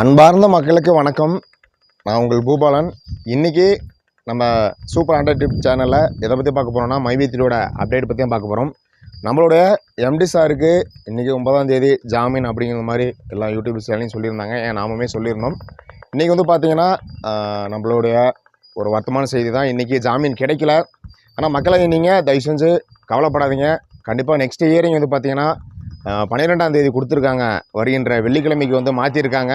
அன்பார்ந்த மக்களுக்கு வணக்கம். நான் உங்கள் பூபாலன். இன்றைக்கி நம்ம சூப்பர் ஹண்ட்ரட் டிப் சேனலில் எதை பற்றி பார்க்க போகிறோம்னா மைவீத்திரியோட அப்டேட் பற்றி பார்க்க போகிறோம் நம்மளுடைய எம்டி சாருக்கு இன்றைக்கி ஒன்பதாம் தேதி ஜாமீன் அப்படிங்கிற மாதிரி எல்லா யூடியூப் சேனலையும் சொல்லியிருந்தாங்க. ஏன் நாமுமே சொல்லியிருந்தோம். இன்றைக்கி வந்து பார்த்திங்கன்னா நம்மளுடைய ஒரு வருத்தமான செய்தி தான் இன்றைக்கி ஜாமீன் கிடைக்கல. ஆனால் மக்களை நீங்கள் தயவு செஞ்சு கவலைப்படாதீங்க. கண்டிப்பாக நெக்ஸ்ட் இயரிங் வந்து பார்த்திங்கன்னா பன்னிரெண்டாம் தேதி கொடுத்துருக்காங்க. வருகின்ற வெள்ளிக்கிழமைக்கு வந்து மாற்றிருக்காங்க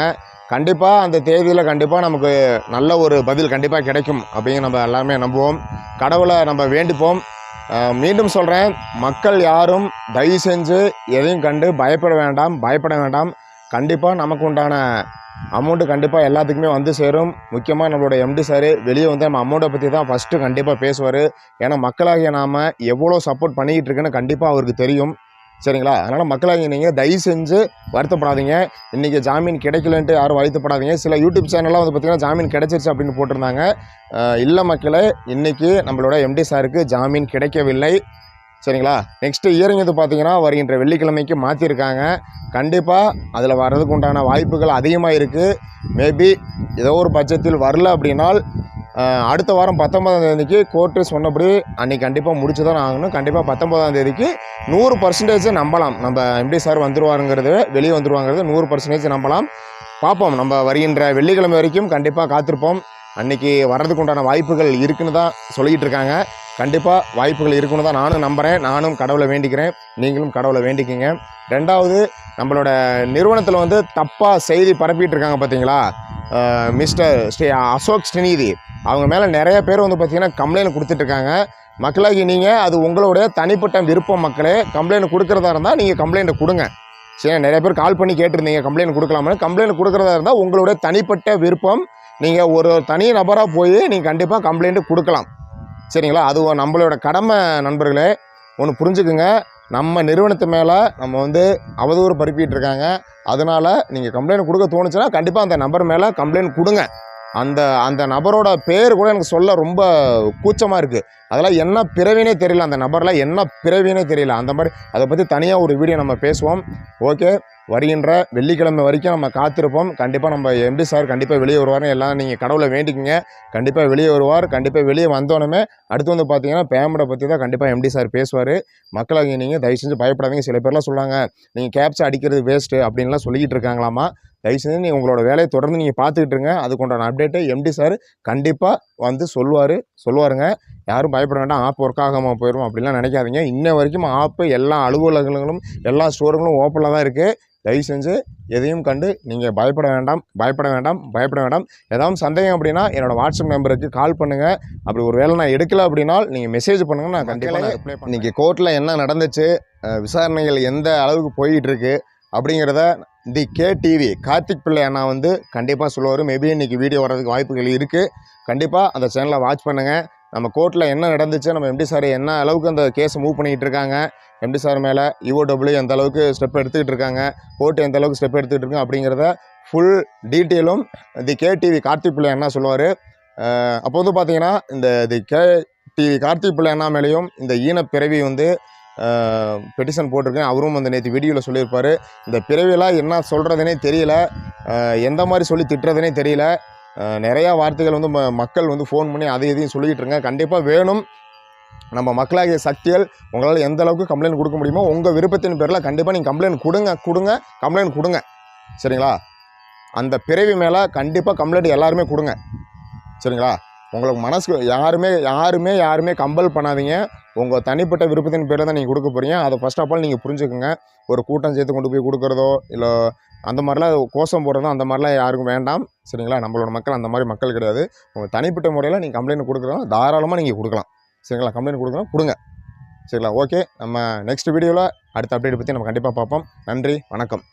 கண்டிப்பாக அந்த தேதியில் கண்டிப்பாக நமக்கு நல்ல ஒரு பதில் கண்டிப்பாக கிடைக்கும் அப்படின்னு நம்ம எல்லாருமே நம்புவோம். கடவுளை நம்ம வேண்டிப்போம். மீண்டும் சொல்கிறேன் மக்கள் யாரும் தயவு செஞ்சு எதையும் கண்டு பயப்பட வேண்டாம் பயப்பட வேண்டாம். கண்டிப்பாக நமக்கு உண்டான அமௌண்ட்டு கண்டிப்பாக எல்லாத்துக்குமே வந்து சேரும். முக்கியமாக நம்மளோட எம்டி சார் வெளியே வந்து நம்ம அமௌண்ட்டை பற்றி தான் ஃபஸ்ட்டு கண்டிப்பாக பேசுவார். ஏன்னா மக்களாகிய நாம் எவ்வளோ சப்போர்ட் பண்ணிக்கிட்டு இருக்குன்னு கண்டிப்பாக அவருக்கு தெரியும். சரிங்களா? அதனால் மக்களாகிய நீங்கள் தயவு செஞ்சு வருத்தப்படாதீங்க. இன்றைக்கி ஜாமீன் கிடைக்கலன்ட்டு யாரும் வருத்தப்படாதீங்க. சில யூடியூப் சேனல்லாம் வந்து பார்த்திங்கன்னா ஜாமீன் கிடைச்சிருச்சு அப்படின்னு போட்டிருந்தாங்க. இல்லை மக்களே இன்றைக்கி நம்மளோட எம்டி சாருக்கு ஜாமீன் கிடைக்கவில்லை. சரிங்களா? நெக்ஸ்ட் இயரிங் இது பார்த்தீங்கன்னா வருகின்ற வெள்ளிக்கிழமைக்கு மாற்றிருக்காங்க கண்டிப்பாக அதில் வர்றதுக்கு உண்டான வாய்ப்புகள் அதிகமாக இருக்குது மேபி ஏதோ ஒரு பட்சத்தில் வரல அப்படின்னால் அடுத்த வாரம் பத்தொன்பதாம் தேதிக்கு கோர்ட்டு சொன்னபடி அன்றைக்கி கண்டிப்பாக முடிச்சு தான் ஆகணும். கண்டிப்பாக பத்தொன்பதாம் தேதிக்கு நூறு பர்சன்டேஜ் நம்பலாம். நம்ம எம்டி சார் வந்துருவாருங்கிறது வெளியே வந்துருவாங்கிறது நூறு பர்சன்டேஜ் நம்பலாம். பார்ப்போம். நம்ம வருகின்ற வெள்ளிக்கிழமை வரைக்கும் கண்டிப்பாக காத்திருப்போம். அன்னைக்கு வர்றதுக்கு உண்டான வாய்ப்புகள் இருக்குன்னு தான் சொல்லிக்கிட்டு இருக்காங்க. கண்டிப்பாக வாய்ப்புகள் இருக்குன்னு தான் நானும் நம்புகிறேன் நானும் கடவுளை வேண்டிக்கிறேன். நீங்களும் கடவுளை வேண்டிக்கிங்க. ரெண்டாவது நம்மளோட நிறுவனத்தில் வந்து தப்பாக செய்தி பரப்பிட்டு இருக்காங்க பார்த்தீங்களா மிஸ்டர் ஸ்ரீ அசோக் ஸ்ரீநிதி. அவங்க மேலே நிறைய பேர் வந்து பார்த்தீங்கன்னா கம்ப்ளைண்ட் கொடுத்துட்ருக்காங்க. மக்களாகி நீங்கள் அது உங்களுடைய தனிப்பட்ட விருப்பம் மக்களே. கம்ப்ளைண்ட் கொடுக்குறதா இருந்தால் நீங்கள் கம்ப்ளைண்ட்டை கொடுங்க. சரி நிறைய பேர் கால் பண்ணி கேட்டிருந்தீங்க கம்ப்ளைண்ட் கொடுக்கலாம்னு. கம்ப்ளைண்ட் கொடுக்குறதா இருந்தால் உங்களுடைய தனிப்பட்ட விருப்பம். நீங்கள் ஒரு தனி நபராக போய் நீங்கள் கண்டிப்பாக கம்ப்ளைண்ட்டு கொடுக்கலாம். சரிங்களா? அது நம்மளோட கடமை நண்பர்களே. ஒன்று புரிஞ்சுக்குங்க. நம்ம நிறுவனத்து மேலே நம்ம வந்து அவதூறு பரப்பிட்டு இருக்காங்க அதனால் நீங்கள் கம்ப்ளைண்ட் கொடுக்க தோணுச்சுன்னா கண்டிப்பாக அந்த நபர் மேலே கம்ப்ளைண்ட் கொடுங்க. அந்த அந்த நபரோட பேர் கூட எனக்கு சொல்ல ரொம்ப கூச்சமாக இருக்குது அதெல்லாம் என்ன பிறவினே தெரியல. அந்த நபரில் என்ன பிறவினே தெரியல. அந்த மாதிரி அதை பற்றி தனியாக ஒரு வீடியோ நம்ம பேசுவோம். ஓகே வருகின்ற வெள்ளிக்கிழமை வரைக்கும் நம்ம காத்திருப்போம். கண்டிப்பாக நம்ம எம்டி சார் கண்டிப்பாக வெளியே வருவார்னு எல்லாம் நீங்கள் கடவுளை வேண்டிக்கிங்க. கண்டிப்பாக வெளியே வருவார். கண்டிப்பாக வெளியே வந்தோடனே அடுத்து வந்து பார்த்தீங்கன்னா பேமெண்ட்டை பற்றி தான் கண்டிப்பாக எம்டி சார் பேசுவார். மக்களாக நீங்கள் தயவு செஞ்சு பயப்படாதீங்க. சில பேர்லாம் சொல்லுவாங்க நீங்கள் கேப்சா அடிக்கிறது வேஸ்ட்டு அப்படின்லாம் சொல்லிக்கிட்டு இருக்காங்களாமா? தயவு செஞ்சு நீங்கள் உங்களோட வேலையை தொடர்ந்து நீங்கள் பார்த்துக்கிட்டு இருங்க. அதுக்குண்டான அப்டேட்டை எம்டி சார் கண்டிப்பாக வந்து சொல்லுவார். சொல்லுவாருங்க. யாரும் பயப்பட வேண்டாம். ஆப் ஒர்க் ஆகாமல் போயிடும் அப்படிலாம் நினைக்காதீங்க. இன்ன வரைக்கும் ஆப்பு எல்லா அலுவலகங்களும் எல்லா ஸ்டோருங்களும் ஓப்பனில் தான் இருக்குது தயவு செஞ்சு எதையும் கண்டு நீங்கள் பயப்பட வேண்டாம் பயப்பட வேண்டாம் பயப்பட வேண்டாம். ஏதாவது சந்தேகம் அப்படின்னா என்னோடய வாட்ஸ்அப் நம்பருக்கு கால் பண்ணுங்கள் அப்படி ஒரு வேளை நான் எடுக்கல அப்படின்னா நீங்கள் மெசேஜ் பண்ணுங்க நான் கண்டிப்பாக ரிப்ளை இன்றைக்கி கோர்ட்டில் என்ன நடந்துச்சு விசாரணைகள் எந்த அளவுக்கு போயிட்டு இருக்கு அப்படிங்கிறத தி கே டிவி கார்த்திக் பிள்ளை அண்ணா வந்து கண்டிப்பாக சொல்லுவார். மேபி இன்றைக்கி வீடியோ வர்றதுக்கு வாய்ப்புகள் இருக்குது கண்டிப்பாக அந்த சேனலை வாட்ச் பண்ணுங்கள் நம்ம கோர்ட்டில் என்ன நடந்துச்சு நம்ம எம்டி சார் என்ன அளவுக்கு அந்த கேஸை மூவ் பண்ணிக்கிட்டு இருக்காங்க எம்டி சார் மேலே இஓடபிள்யூ எந்த அளவுக்கு ஸ்டெப் எடுத்துக்கிட்டு இருக்காங்க கோர்ட் எந்த அளவுக்கு ஸ்டெப் எடுத்துக்கிட்டு இருக்காங்க அப்படிங்கிறத ஃபுல் டீட்டெயிலும் தி கேடிவி கார்த்திக் பிள்ளை என்ன சொல்லுவார். அப்போ வந்து பார்த்தீங்கன்னா இந்த தி கே டிவி கார்த்திக் பிள்ளை அண்ணா மேலேயும் இந்த ஈனப்பிறவி வந்து பெட்டிஷன் போட்டிருக்கேன். அவரும் அந்த நேற்று வீடியோவில் சொல்லியிருப்பார். இந்த பிறவியெல்லாம் என்ன சொல்கிறதுனே தெரியல. எந்த மாதிரி சொல்லி திட்டுறதுனே தெரியல. நிறையா வார்த்தைகள் வந்து ம- மக்கள் வந்து ஃபோன் பண்ணி அதை இதையும் சொல்லிக்கிட்டு இருங்க கண்டிப்பாக வேணும். நம்ம மக்களாகிய சக்திகள் உங்களால் எந்த அளவுக்கு கம்ப்ளைண்ட் கொடுக்க முடியுமோ உங்கள் விருப்பத்தின் பேரில் கண்டிப்பாக நீங்கள் கம்ப்ளைண்ட் கொடுங்க கொடுங்க கம்ப்ளைண்ட் கொடுங்க. சரிங்களா? அந்த பிறவி மேலே கண்டிப்பாக கம்ப்ளைண்ட் எல்லாருமே கொடுங்க. சரிங்களா? உங்களுக்கு மனசுக்கு யாருமே யாருமே யாருமே கம்பல் பண்ணாதீங்க. உங்கள் தனிப்பட்ட விருப்பத்தின் பேரில் தான் நீங்கள் கொடுக்க போகிறீங்க அதை ஃபஸ்ட் ஆஃப் ஆல் நீங்கள் புரிஞ்சுக்கோங்க. ஒரு கூட்டம் சேர்த்து கொண்டு போய் கொடுக்குறதோ இல்லை அந்த மாதிரிலாம் கோஷம் போடுறதோ அந்த மாதிரிலாம் யாருக்கும் வேண்டாம். சரிங்களா? நம்மளோட மக்கள் அந்த மாதிரி மக்கள் கிடையாது. உங்கள் தனிப்பட்ட முறையில் நீங்கள் கம்ப்ளைண்ட் கொடுக்குறதோ தாராளமாக நீங்கள் கொடுக்கலாம். சரிங்களா? கம்ப்ளைண்ட் கொடுக்கணும். கொடுங்க. சரிங்களா? ஓகே நம்ம நெக்ஸ்ட் வீடியோவில் அடுத்த அப்டேட் பற்றி நம்ம கண்டிப்பாக பார்ப்போம். நன்றி. வணக்கம்.